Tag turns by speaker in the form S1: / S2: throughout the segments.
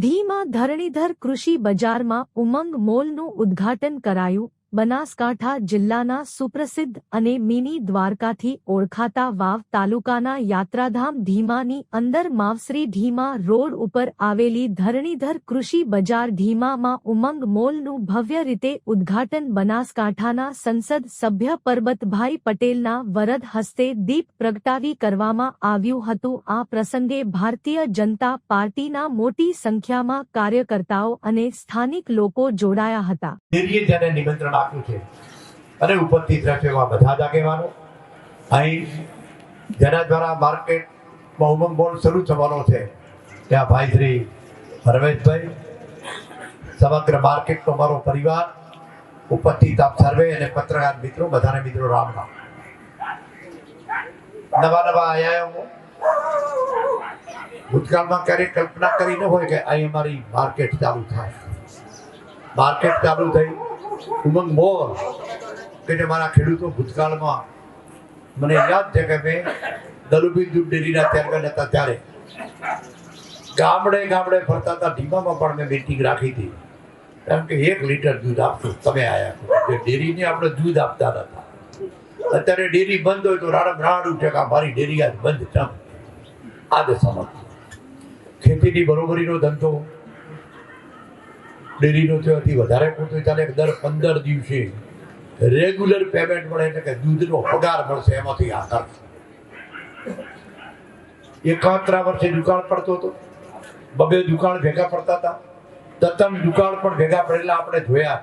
S1: ધીમાં ધરણીધર કૃષિ બજારમાં ઉમંગ મોલનું ઉદ્ઘાટન કરાયું. બનાસકાંઠા જિલ્લાના સુપ્રસિદ્ધ અને મિની દ્વારકાથી ઓળખાતા વાવ તાલુકાના યાત્રાધામ ધીમાની અંદર માવસરી ધીમા રોડ ઉપર આવેલી ધરણીધર કૃષિ બજાર ધીમામાં ઉમંગ મોલનું ભવ્ય રીતે ઉદ્ઘાટન બનાસકાંઠાના સંસદ સભ્ય પરબતભાઈ પટેલના વરદ હસ્તે દીપ પ્રગટાવી કરવામાં આવ્યું હતું. આ પ્રસંગે ભારતીય જનતા પાર્ટીના મોટી સંખ્યામાં કાર્યકર્તાઓ અને સ્થાનિક લોકો જોડાયા હતા.
S2: આપ્યું છે. અને ઉપસ્થિત રહેશે બધા જ આગેવાનો. અહીં જેના દ્વારા માર્કેટમાં ઉમંગ બોલ શરૂ થવાનો છે, ત્યાં ભાઈ શ્રી હરવેશભાઈ, સમગ્ર માર્કેટનો મારો પરિવાર ઉપસ્થિત આપ સર્વે અને પત્રકાર મિત્રો, બધાને મિત્રો રામ રામ. નવા નવા આયામો. ભૂતકાળમાં ક્યારેય કલ્પના કરી ન હોય કે અહીં અમારી માર્કેટ ચાલુ થાય. માર્કેટ ચાલુ થઈ. ઉમંગ મોર. કે જે મારા ખેડૂતો ભૂતકાળમાં મને યાદ છે કે મેં દલુબી દૂધ ડેરીના ચેરમેન હતા ત્યારે. ગામડે ગામડે ફરતા હતા. ઢીમામાં પણ મેં મીટિંગ રાખી હતી. કારણ કે એક લીટર દૂધ આપશું તમે આયા જે ડેરીને આપણે દૂધ આપતા નતા. અત્યારે ડેરી બંધ હોય તો રાડમ રાડ ઉઠે કે મારી ડેરી આજ બંધ આજ સમજ. ખેતીની બરોબરીનો ધંધો. ડેરીનો ત્યાંથી વધારે પૂરતો ચાલે દર પંદર દિવસે રેગ્યુલર પેમેન્ટ મળે એટલે કે દૂધનો પગાર મળશે, એમાંથી આ ખર્ચ એકાત્રા વર્ષે દુકાળ પડતો હતો. બબે દુકાળ ભેગા પડતા હતા. તતમ દુકાળ પણ ભેગા પડેલા આપણે જોયા.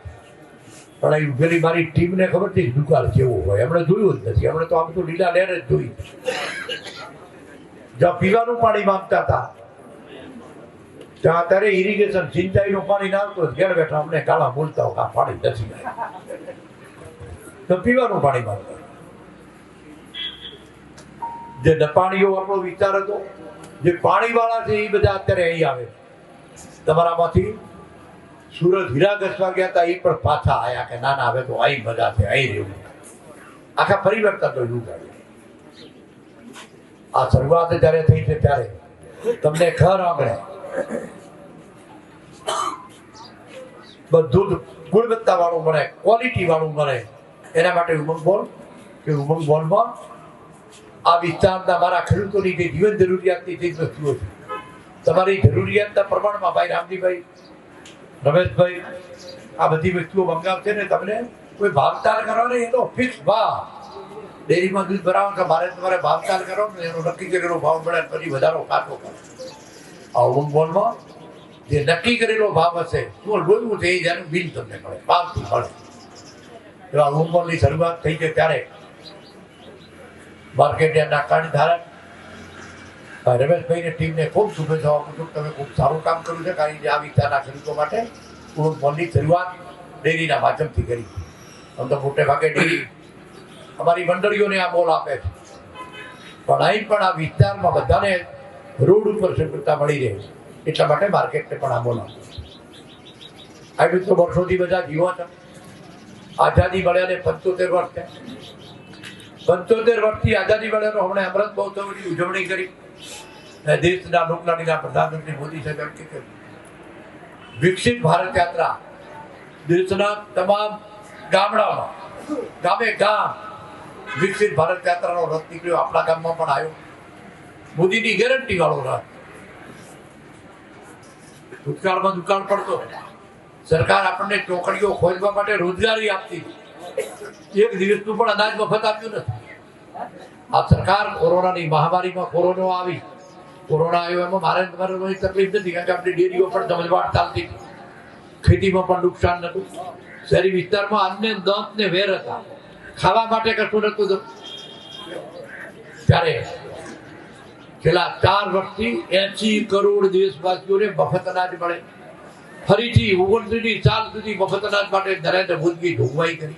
S2: પણ એ પેલી મારી ટીમને ખબર છે, દુકાળ કેવો હોય. એમણે જોયું જ નથી. એમણે તો આ બધું લીલા લહેર જ જોઈ. જ્યાં પીવાનું પાણી માંગતા હતા. અત્યારે ઇરિગેશન સિંચાઈનું પાણી ના આવતું ઘેર બેઠા અમને ગાળા બોલતા હોય પાણી નથી તો પીવાનું પાણી માંગતા જે નપાણીઓ આપણો વિચાર હતો, જે પાણીવાળા છે એ બધા અત્યારે અહીં આવે તમારામાંથી સુરત હીરા ઘસવા ગયા હતા, એ પણ પાછા આવ્યા કે ના ના હવે તો અહીં મજા છે અહીં રહેવું આખા પરિવર્તન તો આવ્યું આ શરૂઆત જ્યારે થઈ છે ત્યારે તમને ઘર આંગણે બધું જ ગુણવત્તા વાળું મળે ક્વોલિટી વાળું મળે. એના માટે ઉમંગ બોલ, કે ઉમંગ બોલમાં આ વિસ્તારના મારા ખેડૂતોની જે જીવન જરૂરિયાતની જે વસ્તુઓ છે, તમારી જરૂરિયાતના પ્રમાણમાં ભાઈ રામજીભાઈ, રમેશભાઈ, આ બધી વસ્તુઓ મંગાવશે ને તમને કોઈ ભાવતાલ કરો ને એનો ફિક્સ ભાવ ડેરીમાં દૂધ ભરાવો કે મારે તમારે ભાવતાલ કરો ને, એનો નક્કી કરેલો ભાવ મળે પછી વધારો કાઢવો પડે આ ઉમંગ બોલમાં જે નક્કી કરેલો ભાવ હશે શું બોલવું છે, એ જેનું બિલ તમને મળે ભાવથી મળે. એવા ઉંમરની શરૂઆત થઈ છે ત્યારે. માર્કેટ યાર્ડના કાર્યધારક ભાઈ રમેશભાઈને ટીમને ખૂબ શુભેચ્છાઓ આપું છું. તમે ખૂબ સારું કામ કર્યું છે, કારણ કે આ વિસ્તારના ખેડૂતો માટે ઉમંગ બોલની શરૂઆત ડેરીના માધ્યમથી કરી. આમ તો મોટે ભાગે ડેરી અમારી મંડળીઓને આ બોલ આપે છે. પણ અહીં પણ આ વિસ્તારમાં બધાને રોડ ઉપર સગવડતા મળી રહે છે. એટલા માટે માર્કેટને પણ આ બોલ આપે આવી તો વર્ષોથી બધા જીવો છે આઝાદી મળ્યાને પંચોતેર વર્ષ છે પંચોતેર વર્ષથી આઝાદી મળ્યાનો હમણાં અમૃત મહોત્સવની ઉજવણી કરી. અને દેશના લોકલાડીના પ્રધાનમંત્રી મોદી સાહેબ એમ કે, વિકસિત ભારત યાત્રા દેશના તમામ ગામડામાં, ગામે ગામ વિકસિત ભારત યાત્રાનો રથ નીકળ્યો. આપણા ગામમાં પણ આવ્યો. મોદીની ગેરંટી વાળો રથ. ભૂતકાળમાં દુકાળ પડતો. સરકાર આપણને ચોકડીઓ ખોદવા માટે રોજગારી આપતી. એક દિવસનું પણ અનાજ મફત આપ્યું નથી. આ સરકાર કોરોનાની મહામારીમાં કોરોનો આવી. કોરોના આવ્યો એમાં મારે તમારે કોઈ તકલીફ નથી, કારણ કે આપણી ડેરીઓ પણ સમજવાટ ચાલતી. ખેતીમાં પણ નુકસાન નતું શહેરી વિસ્તારમાં અન્ય દંત ને વેર હતા. ખાવા માટે કશું નતું ત્યારે છેલ્લા ચાર વર્ષથી એસી કરોડ દેશવાસીઓને મફત અનાજ મળે. ફરીથી ઓગણત્રીસ ચાર સુધી મફત અનાજ માટે નરેન્દ્ર મોદીએ જોગવાઈ કરી.